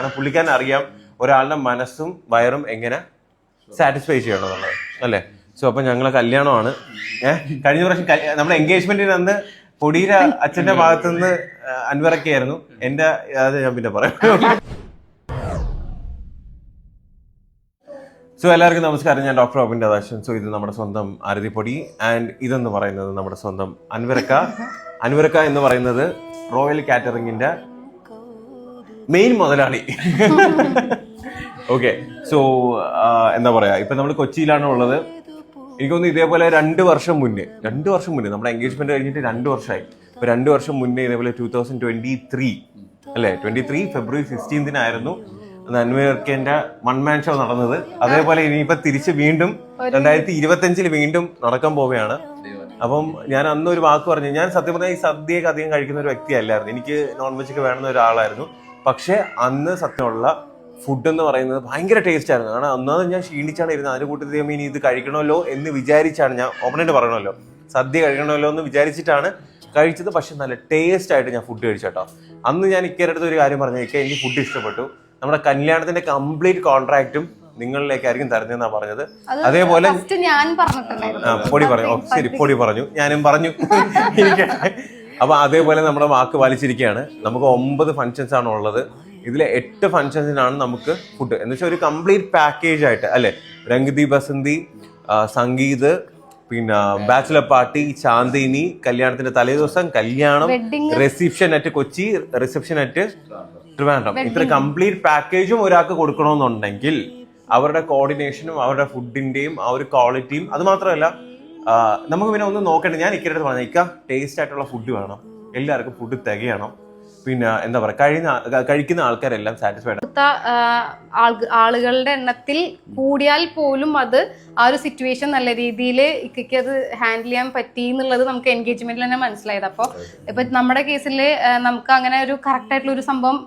കാരണം പുള്ളിക്കാരൻ അറിയാം ഒരാളുടെ മനസ്സും വയറും എങ്ങനെ സാറ്റിസ്ഫൈ ചെയ്യണമെന്നുള്ളത്. അല്ലേ? സോ അപ്പൊ ഞങ്ങളെ കല്യാണമാണ്. ഏഹ് കഴിഞ്ഞ പ്രാവശ്യം നമ്മുടെ എൻഗേജ്മെന്റിന് അന്ന് പൊടിയുടെ അച്ഛന്റെ ഭാഗത്തുനിന്ന് അൻവറൊക്കെ ആയിരുന്നു. എന്റെ അത് ഞാൻ പിന്നെ പറയാം. സോ എല്ലാവർക്കും നമസ്കാരം. ഞാൻ ഡോക്ടർ റോബിൻ രാധാകൃഷ്ണൻ സോ ഇത് നമ്മുടെ സ്വന്തം ആരതിപ്പൊടി. ആൻഡ് ഇതെന്ന് പറയുന്നത് നമ്മുടെ സ്വന്തം അൻവരക്ക. അൻവരക്ക എന്ന് പറയുന്നത് റോയൽ കാറ്ററിംഗിന്റെ മെയിൻ മുതലാളി. ഓക്കെ സോ എന്താ പറയാ ഇപ്പൊ നമ്മൾ കൊച്ചിയിലാണ് ഉള്ളത്. എനിക്ക് തോന്നുന്നു ഇതേപോലെ രണ്ട് വർഷം മുന്നേ രണ്ട് വർഷം മുന്നേ നമ്മുടെ എൻഗേജ്മെന്റ് കഴിഞ്ഞിട്ട് രണ്ട് വർഷമായി ഇപ്പൊ രണ്ട് വർഷം മുന്നേ ഇതേപോലെ ടൂ തൗസൻഡ് ട്വന്റി ത്രീ അല്ലേ ട്വന്റി ത്രീ ഫെബ്രുവരി സിക്സ്റ്റീൻത്തിനായിരുന്നു അൻവേർക്കേന്റെ മൺമാൻ ഷോ നടന്നത്. അതേപോലെ ഇനിയിപ്പോ തിരിച്ച് വീണ്ടും രണ്ടായിരത്തി ഇരുപത്തി അഞ്ചിൽ വീണ്ടും നടക്കാൻ പോവുകയാണ്. അപ്പം ഞാൻ അന്ന് ഒരു വാക്ക് പറഞ്ഞു ഞാൻ സത്യം പറഞ്ഞാൽ ഈ സദ്യയൊക്കെ അധികം കഴിക്കുന്ന ഒരു വ്യക്തിയല്ലായിരുന്നു. എനിക്ക് നോൺ വെജ് ഒക്കെ വേണമെന്ന ഒരാളായിരുന്നു. പക്ഷെ അന്ന് സത്യമുള്ള ഫുഡ് എന്ന് പറയുന്നത് ഭയങ്കര ടേസ്റ്റ് ആയിരുന്നു. കാരണം അന്നത് ഞാൻ ക്ഷീണിച്ചാണ് ഇരുന്നത്. അതിന് കൂട്ടത്തിൽ ഇനി ഇത് കഴിക്കണമല്ലോ എന്ന് വിചാരിച്ചാണ് ഞാൻ ഓപ്പണായിട്ട് പറയണമല്ലോ. സദ്യ കഴിക്കണമല്ലോ എന്ന് വിചാരിച്ചിട്ടാണ് കഴിച്ചത്. പക്ഷെ നല്ല ടേസ്റ്റ് ആയിട്ട് ഞാൻ ഫുഡ് കഴിച്ചോട്ടോ അന്ന് ഞാൻ ഇക്കരടുത്ത് ഒരു കാര്യം പറഞ്ഞു. ഇക്ക എനിക്ക് ഫുഡ് ഇഷ്ടപ്പെട്ടു. നമ്മുടെ കല്യാണത്തിന്റെ കംപ്ലീറ്റ് കോൺട്രാക്റ്റും നിങ്ങളിലേക്കായിരിക്കും തരുന്നതെന്നാ പറഞ്ഞത്. അതേപോലെ പൊടി പറഞ്ഞു. ശരി പൊടി പറഞ്ഞു. ഞാനും പറഞ്ഞു. എനിക്ക് അപ്പൊ അതേപോലെ നമ്മുടെ വാക്ക് പാലിച്ചിരിക്കുകയാണ്. നമുക്ക് ഒമ്പത് ഫങ്ഷൻസ് ആണ് ഉള്ളത്. ഇതിലെ എട്ട് ഫങ്ഷൻസിനാണ് നമുക്ക് ഫുഡ് എന്ന് വെച്ചാൽ ഒരു കംപ്ലീറ്റ് പാക്കേജ് ആയിട്ട് അല്ലെ? രംഗതി ബസന്തി സംഗീത് പിന്നെ ബാച്ചിലർ പാർട്ടി ചാന്ദിനി കല്യാണത്തിന്റെ തലേദിവസം കല്യാണം reception at Kochi reception at Trivandrum. ഇത്ര കംപ്ലീറ്റ് പാക്കേജും ഒരാൾക്ക് കൊടുക്കണമെന്നുണ്ടെങ്കിൽ അവരുടെ കോർഡിനേഷനും അവരുടെ ഫുഡിന്റെയും ആ ഒരു ക്വാളിറ്റിയും അത് മാത്രമല്ല നമുക്ക് പിന്നെ ഒന്ന് നോക്കണ്ട ഞാൻ ഇക്കരുടെ പറഞ്ഞു ഇക്ക ടേസ്റ്റ് ആയിട്ടുള്ള ഫുഡ് വേണം. എല്ലാവർക്കും ഫുഡ് തികയണം. പിന്നെ എന്താ പറയുക കഴിയുന്ന കഴിക്കുന്ന ആൾക്കാരെല്ലാം സാറ്റിസ്ഫൈഡ് കൊടുത്ത ആളുകളുടെ എണ്ണത്തിൽ കൂടിയാൽ പോലും അത് ആ ഒരു സിറ്റുവേഷൻ നല്ല രീതിയിൽ ഇക്കയ്ക്ക് അത് ഹാൻഡിൽ ചെയ്യാൻ പറ്റി എന്നുള്ളത് നമുക്ക് എൻഗേജ്മെന്റിൽ തന്നെ മനസ്സിലായത്. അപ്പോൾ ഇപ്പൊ നമ്മുടെ കേസിൽ നമുക്ക് അങ്ങനെ ഒരു കറക്റ്റ് ആയിട്ടുള്ള ഒരു സംഭവം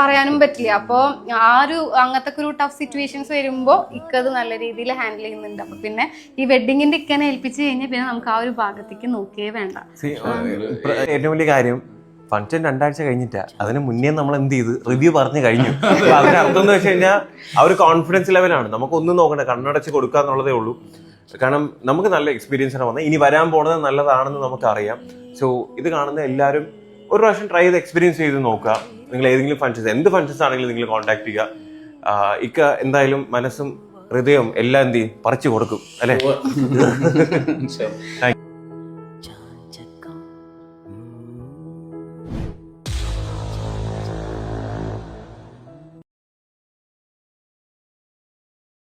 പറയാനും പറ്റില്ല. അപ്പോൾ ആ ഒരു അങ്ങനത്തെ ഒരു ടഫ് സിറ്റുവേഷൻസ് വരുമ്പോൾ ഇക്കത് നല്ല രീതിയിൽ ഹാൻഡിൽ ചെയ്യുന്നുണ്ട്. അപ്പൊ പിന്നെ ഈ വെഡിങ്ങിന്റെ ഇക്കനെ ഏൽപ്പിച്ച് കഴിഞ്ഞാൽ പിന്നെ നമുക്ക് ആ ഒരു ഭാഗത്തേക്ക് നോക്കിയേ വേണ്ട. ഏറ്റവും വലിയ കാര്യം ഫംഗ്ഷൻ രണ്ടാഴ്ച കഴിഞ്ഞിട്ടാ. അതിന് മുന്നേ നമ്മൾ എന്ത് ചെയ്ത്? റിവ്യൂ പറഞ്ഞു കഴിഞ്ഞു. അപ്പൊ അതിന്റെ അർത്ഥം എന്ന് വെച്ച് കഴിഞ്ഞാൽ ആ ഒരു കോൺഫിഡൻസ് ലെവലാണ് നമുക്കൊന്നും നോക്കണ്ട. കണ്ണടച്ച് കൊടുക്കുക എന്നുള്ളതേ ഉള്ളൂ. കാരണം നമുക്ക് നല്ല എക്സ്പീരിയൻസ് ആണ് വന്നത്. ഇനി വരാൻ പോണത് നല്ലതാണെന്ന് നമുക്കറിയാം. സോ ഇത് കാണുന്ന എല്ലാവരും ഒരു പ്രാവശ്യം ട്രൈ ചെയ്ത് എക്സ്പീരിയൻസ് ചെയ്ത് നോക്കുക. നിങ്ങൾ ഏതെങ്കിലും ഫങ്ഷൻസ് എന്ത് ഫങ്ഷൻസ് ആണെങ്കിലും നിങ്ങൾ കോൺടാക്ട് ചെയ്യുക. ഇക്ക എന്തായാലും മനസ്സും ഹൃദയവും എല്ലാം എന്ത് ചെയ്യും? പറിച്ചു കൊടുക്കും. അല്ലേ?